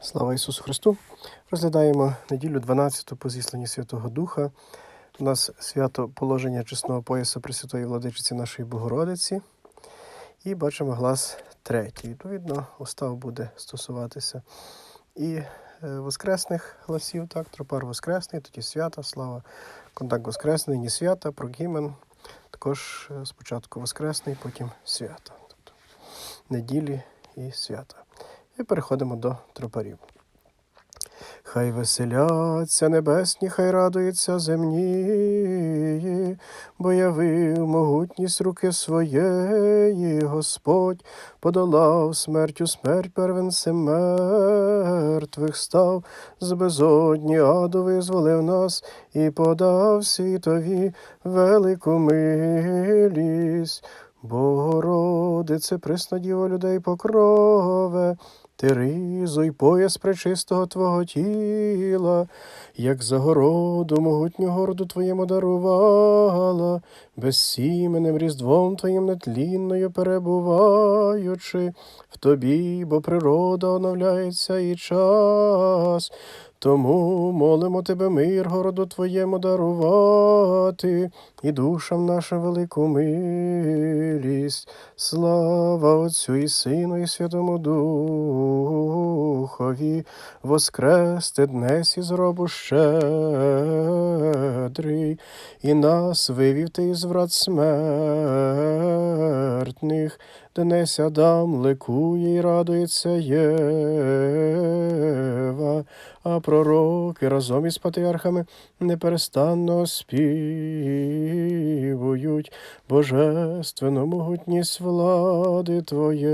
Слава Ісусу Христу! Розглядаємо неділю 12 по зісланні Святого Духа. У нас свято положення чесного пояса Пресвятої владичиці нашої Богородиці. І бачимо глас третій. Відповідно, устав буде стосуватися і е, воскресних гласів, так, тропар Воскресний, тоді свята, слава, контакт Воскресний, ні свята, прогімен. Також е, спочатку Воскресний, потім свята. Тобто неділі і свята. І переходимо до тропарів. Хай веселяться небесні, хай радуються земні, бо явив могутність руки своєї, Господь подолав смертю смерть первенцем мертвих став, з безодні аду визволив нас і подав світові велику милість. Богородице, пресна діва людей покрове, ти ризуй пояс пречистого Твого тіла, як загороду могутню городу Твоєму дарувала, безсіменним різдвом Твоїм нетлінною перебуваючи в Тобі, бо природа оновляється і час. Тому молимо тебе мир городу Твоєму дарувати, і душам нашим велику милість. Слава Отцю і Сину, і Святому Духові, воскрести днес із гробу щедрий, і нас вивів ти із врат смертних, днес Адам ликує і радується Єва, а пророки разом із патріархами неперестанно співують божественно могутність влади Твоєї,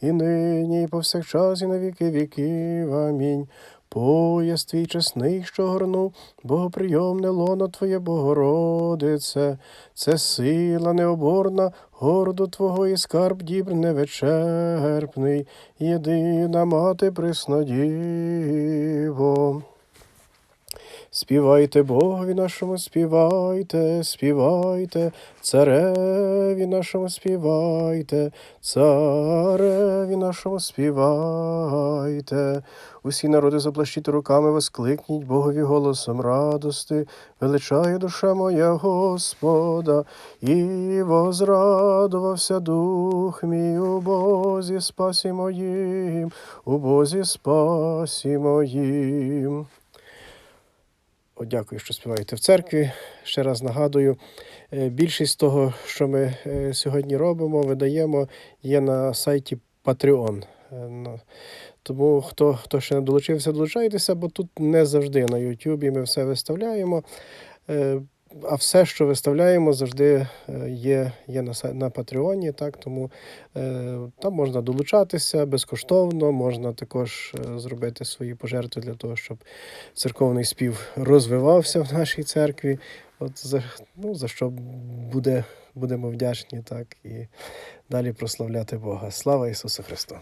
і нині, і повсякчас, і на віки віків. Амінь. Пояс твій чесний, що горнув, богоприйомне лоно Твоє Богородице, це сила необорна, городу Твого і скарб дібр невичерпний, єдина мати Преснодіво. Співайте Богові нашому, співайте, співайте, цареві нашому співайте, цареві нашому співайте. Усі народи заплащіть руками, воскликніть Богові голосом радости, величає душа моя Господа, і возрадувався дух мій у Бозі спасі моїм, у Бозі спасі моїм. Дякую, що співаєте в церкві. Ще раз нагадую, е, більшість того, що ми е, сьогодні робимо, видаємо, є на сайті Patreon. Е, ну, Тому хто, хто ще не долучився, долучайтеся, бо тут не завжди на Ютубі ми все виставляємо. А все, що виставляємо, завжди е, є, є на, на Патреоні, так, тому е, там можна долучатися безкоштовно, можна також е, зробити свої пожертви для того, щоб церковний спів розвивався в нашій церкві. От за, ну, за що буде, будемо вдячні, так, і далі прославляти Бога. Слава Ісусу Христу!